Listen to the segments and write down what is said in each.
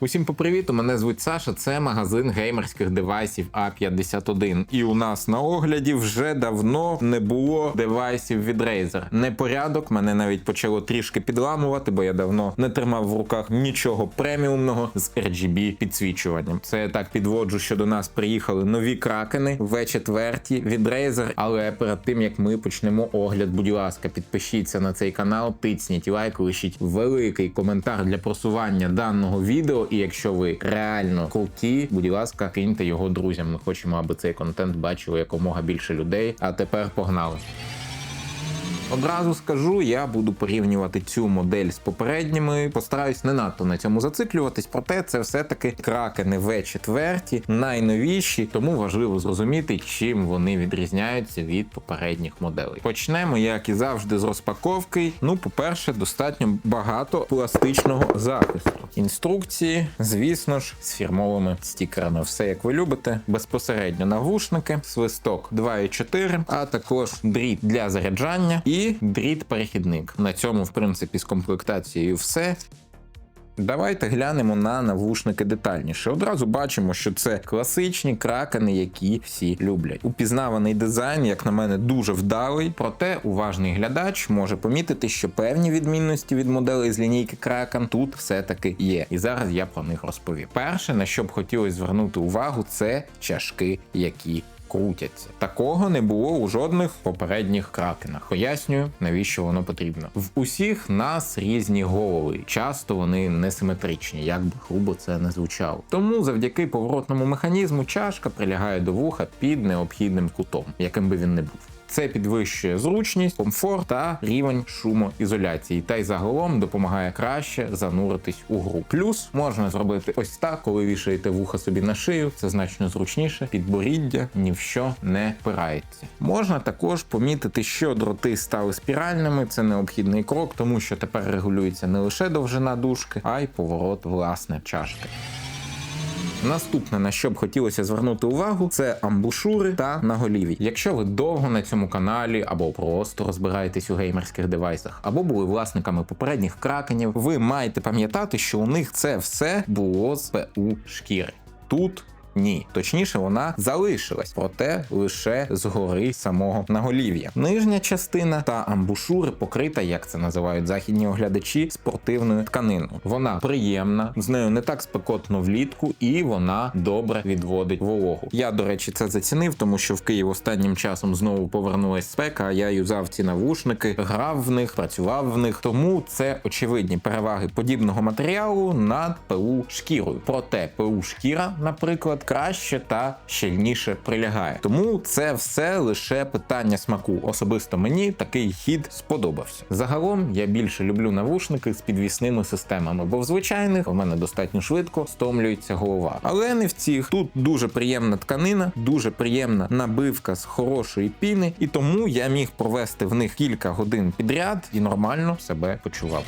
Усім попривіту, мене звуть Саша. Це магазин геймерських девайсів А51. І у нас на огляді вже давно не було девайсів від Razer. Непорядок мене навіть почало трішки підламувати, бо я давно не тримав в руках нічого преміумного з RGB підсвічуванням. Це я так підводжу, що до нас приїхали нові кракени V4 від Razer. Але перед тим як ми почнемо огляд, будь ласка, підпишіться на цей канал, тицніть лайк, лишіть великий коментар для просування даного відео. І якщо ви реально круті, будь ласка, киньте його друзям. Ми хочемо, аби цей контент бачили якомога більше людей. А тепер погнали. Одразу скажу, я буду порівнювати цю модель з попередніми. Постараюсь не надто на цьому зациклюватись, проте це все-таки кракени V4, найновіші, тому важливо зрозуміти, чим вони відрізняються від попередніх моделей. Почнемо, як і завжди, з розпаковки. Ну, по-перше, достатньо багато пластичного захисту. Інструкції, звісно ж, з фірмовими стікерами. Все як ви любите. Безпосередньо навушники, свисток 2,4, а також дріт для заряджання і дріт-перехідник. На цьому, в принципі, з комплектацією все. Давайте глянемо на навушники детальніше. Одразу бачимо, що це класичні кракени, які всі люблять. Упізнаваний дизайн, як на мене, дуже вдалий. Проте уважний глядач може помітити, що певні відмінності від моделей з лінійки Кракен тут все-таки є. І зараз я про них розповім. Перше, на що б хотілося звернути увагу, це чашки, які крутяться. Такого не було у жодних попередніх кракенах. Пояснюю, навіщо воно потрібно. В усіх нас різні голови, часто вони несиметричні, як би грубо це не звучало. Тому завдяки поворотному механізму чашка прилягає до вуха під необхідним кутом, яким би він не був. Це підвищує зручність, комфорт та рівень шумоізоляції, та й загалом допомагає краще зануритись у гру. Плюс можна зробити ось так, коли вішаєте вуха собі на шию, це значно зручніше. Підборіддя ні в що не впирається. Можна також помітити, що дроти стали спіральними. Це необхідний крок, тому що тепер регулюється не лише довжина дужки, а й поворот власне чашки. Наступне, на що б хотілося звернути увагу, це амбушури та наголіві. Якщо ви довго на цьому каналі або просто розбираєтесь у геймерських девайсах, або були власниками попередніх кракенів, ви маєте пам'ятати, що у них це все було з ПУ шкіри. Тут ні, точніше, вона залишилась, проте лише згори самого наголів'я. Нижня частина та амбушури покрита, як це називають західні оглядачі, спортивною тканиною. Вона приємна, з нею не так спекотно влітку, і вона добре відводить вологу. Я, до речі, це зацінив, тому що в Київ останнім часом знову повернулась спека. а Я юзав ці навушники, грав в них, працював в них. Тому це очевидні переваги подібного матеріалу над ПУ шкірою. Проте ПУ шкіра, наприклад краще та щільніше прилягає. Тому це все лише питання смаку. Особисто мені такий хід сподобався. Загалом я більше люблю навушники з підвісними системами, бо в звичайних у мене достатньо швидко стомлюється голова. Але не в цих. Тут дуже приємна тканина, дуже приємна набивка з хорошої піни, і тому я міг провести в них кілька годин підряд і нормально себе почував.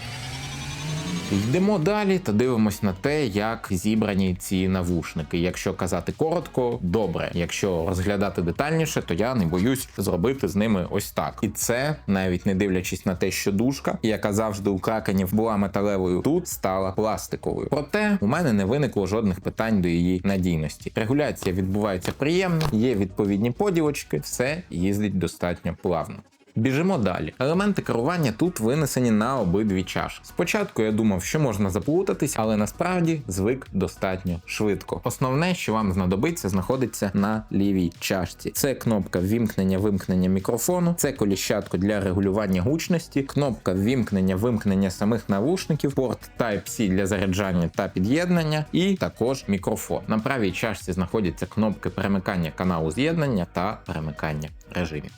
Йдемо далі та дивимось на те, як зібрані ці навушники. Якщо казати коротко, добре. Якщо розглядати детальніше, то я не боюсь зробити з ними ось так. І це навіть не дивлячись на те, що дужка, яка завжди у кракенів була металевою, тут стала пластиковою. Проте у мене не виникло жодних питань до її надійності. Регуляція відбувається приємно, є відповідні поділочки, все їздить достатньо плавно. Біжимо далі. Елементи керування тут винесені на обидві чаші. Спочатку я думав, що можна заплутатись, але насправді звик достатньо швидко. Основне, що вам знадобиться, знаходиться на лівій чашці. Це кнопка вімкнення-вимкнення мікрофону, це коліщатко для регулювання гучності, кнопка вімкнення-вимкнення самих навушників, порт Type-C для заряджання та під'єднання, і також мікрофон. На правій чашці знаходяться кнопки перемикання каналу з'єднання та перемикання режимів.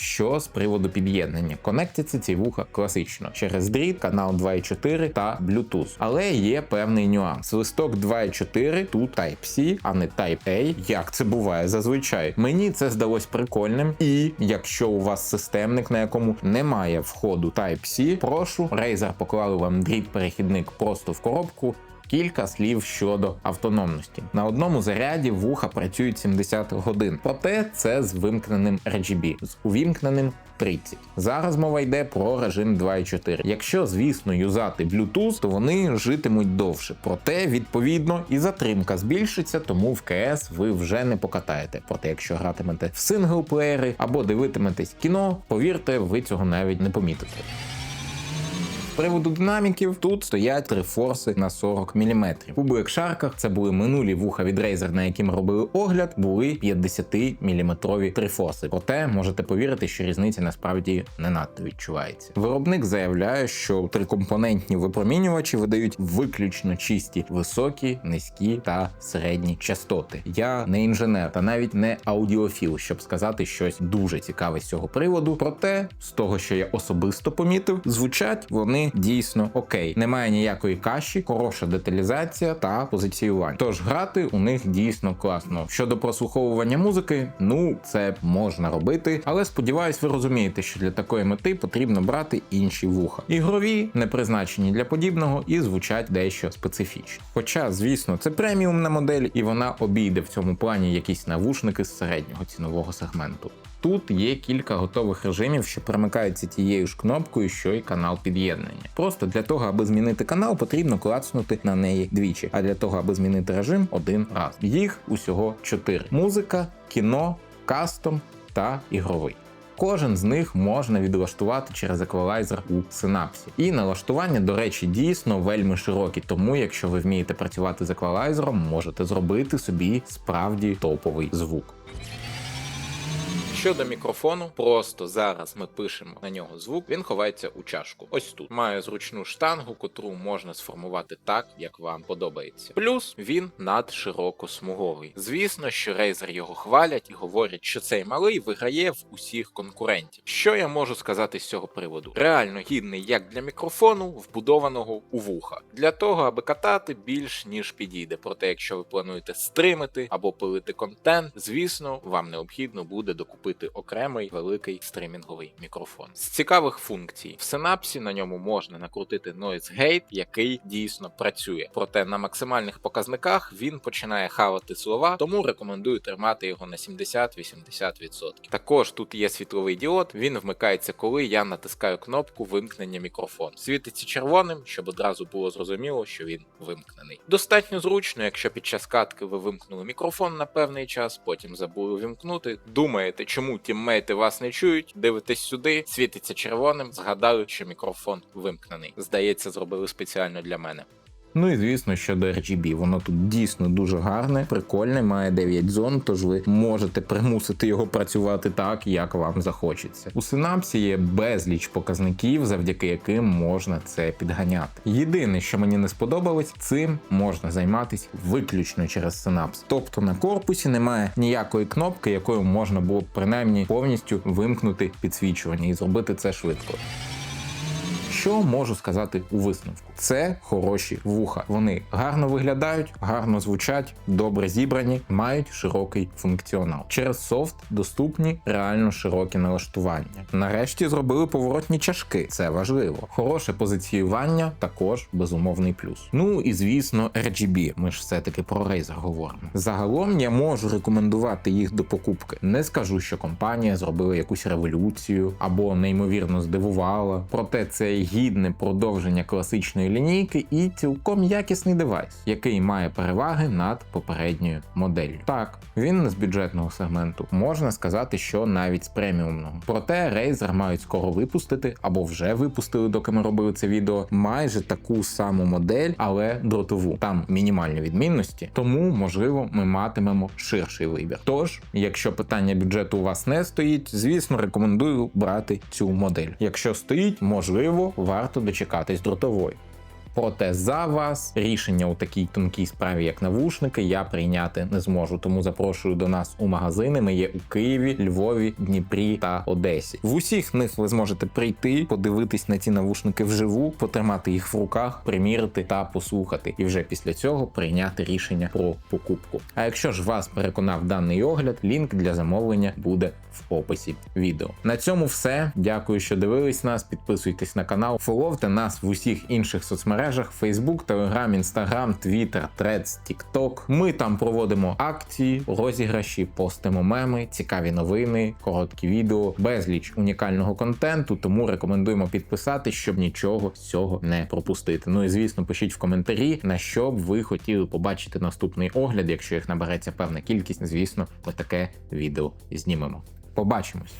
Що з приводу під'єднання? Конектяться ці вуха класично через дріт, канал 2.4 та Bluetooth. Але є певний нюанс. Листок 2.4 тут Type-C, а не Type-A, як це буває зазвичай. Мені це здалось прикольним. І якщо у вас системник, на якому немає входу Type-C, прошу, Razer поклали вам дріт-перехідник просто в коробку. Кілька слів щодо автономності. На одному заряді вуха працюють 70 годин, проте це з вимкненим RGB, з увімкненим 30. Зараз мова йде про режим 2.4. Якщо, звісно, юзати Bluetooth, то вони житимуть довше. Проте, відповідно, і затримка збільшиться, тому в КС ви вже не покатаєте. Проте, якщо гратимете в синглплеєри або дивитиметесь кіно, повірте, ви цього навіть не помітите. З приводу динаміків тут стоять три форси на 40 мм. У Black це були минулі вуха від Razer, на які ми робили огляд, були 50 мм три форси. Проте можете повірити, що різниця насправді не надто відчувається. Виробник заявляє, що трикомпонентні випромінювачі видають виключно чисті високі, низькі та середні частоти. Я не інженер та навіть не аудіофіл, щоб сказати щось дуже цікаве з цього приводу. Проте з того, що я особисто помітив, звучать вони дійсно окей. Немає ніякої каші, хороша деталізація та позиціювання. Тож грати у них дійсно класно. Щодо прослуховування музики, ну це можна робити, але сподіваюсь, ви розумієте, що для такої мети потрібно брати інші вуха. Ігрові не призначені для подібного і звучать дещо специфічно. Хоча, звісно, це преміумна модель, і вона обійде в цьому плані якісь навушники з середнього цінового сегменту. Тут є кілька готових режимів, що перемикаються тією ж кнопкою, що й канал під'єднання. Просто для того, аби змінити канал, потрібно клацнути на неї двічі. А для того, аби змінити режим, один раз. Їх усього чотири: музика, кіно, кастом та ігровий. Кожен з них можна відлаштувати через еквалайзер у синапсі. І налаштування, до речі, дійсно вельми широкі, тому якщо ви вмієте працювати з еквалайзером, можете зробити собі справді топовий звук. Щодо мікрофону, просто зараз ми пишемо на нього звук, він ховається у чашку. Ось тут має зручну штангу, котру можна сформувати так, як вам подобається. Плюс він надширокосмуговий. Звісно, що Razer його хвалять і говорять, що цей малий виграє в усіх конкурентів. Що я можу сказати з цього приводу? Реально гідний як для мікрофону, вбудованого у вуха, для того, аби катати більш ніж підійде. Проте, якщо ви плануєте стримити або пилити контент, звісно, вам необхідно буде докупити купити окремий великий стримінговий мікрофон. З цікавих функцій в синапсі на ньому можна накрутити Noise Gate, який дійсно працює. Проте на максимальних показниках він починає хавати слова, тому рекомендую тримати його на 70-80%. Також тут є світловий діод, він вмикається, коли я натискаю кнопку вимкнення мікрофону. Світиться червоним, щоб одразу було зрозуміло, що він вимкнений. Достатньо зручно, якщо під час катки ви вимкнули мікрофон на певний час, потім забули вимкнути. Думаєте, чому тіммейти вас не чують, дивитесь сюди, світиться червоним, згадали, що мікрофон вимкнений. Здається, зробили спеціально для мене. Ну і звісно, щодо RGB, воно тут дійсно дуже гарне, прикольне, має 9 зон, тож ви можете примусити його працювати так, як вам захочеться. У синапсі є безліч показників, завдяки яким можна це підганяти. Єдине, що мені не сподобалось, цим можна займатися виключно через синапс. Тобто на корпусі немає ніякої кнопки, якою можна було б принаймні повністю вимкнути підсвічування і зробити це швидко. Що можу сказати у висновку? Це хороші вуха. Вони гарно виглядають, гарно звучать, добре зібрані, мають широкий функціонал. Через софт доступні реально широкі налаштування. Нарешті зробили поворотні чашки. Це важливо. Хороше позиціювання також безумовний плюс. Ну і звісно, RGB. Ми ж все-таки про Razer говоримо. Загалом я можу рекомендувати їх до покупки. Не скажу, що компанія зробила якусь революцію або неймовірно здивувала. Проте це гідне продовження класичної лінійки і цілком якісний девайс, який має переваги над попередньою моделлю. Так, він з бюджетного сегменту, можна сказати, що навіть з преміумного. Проте Razer мають скоро випустити або вже випустили, доки ми робили це відео, майже таку саму модель, але дротову. Там мінімальні відмінності, тому можливо ми матимемо ширший вибір. Тож, якщо питання бюджету у вас не стоїть, звісно, рекомендую брати цю модель. Якщо стоїть, можливо, варто дочекатись дротової. Проте за вас рішення у такій тонкій справі, як навушники, я прийняти не зможу. Тому запрошую до нас у магазини. Ми є у Києві, Львові, Дніпрі та Одесі. В усіх них ви зможете прийти, подивитись на ці навушники вживу, потримати їх в руках, примірити та послухати, і вже після цього прийняти рішення про покупку. А якщо ж вас переконав даний огляд, лінк для замовлення буде в описі відео. На цьому все. Дякую, що дивились нас. Підписуйтесь на канал, фоловте нас в усіх інших соцмережах соцмережах: Facebook, Telegram, Instagram, Twitter, Threads, TikTok. Ми там проводимо акції, розіграші, постимо меми, цікаві новини, короткі відео, безліч унікального контенту. Тому рекомендуємо підписатись, щоб нічого з цього не пропустити. Ну і звісно, пишіть в коментарі, на що б ви хотіли побачити наступний огляд. Якщо їх набереться певна кількість, звісно, ми таке відео знімемо. Побачимось.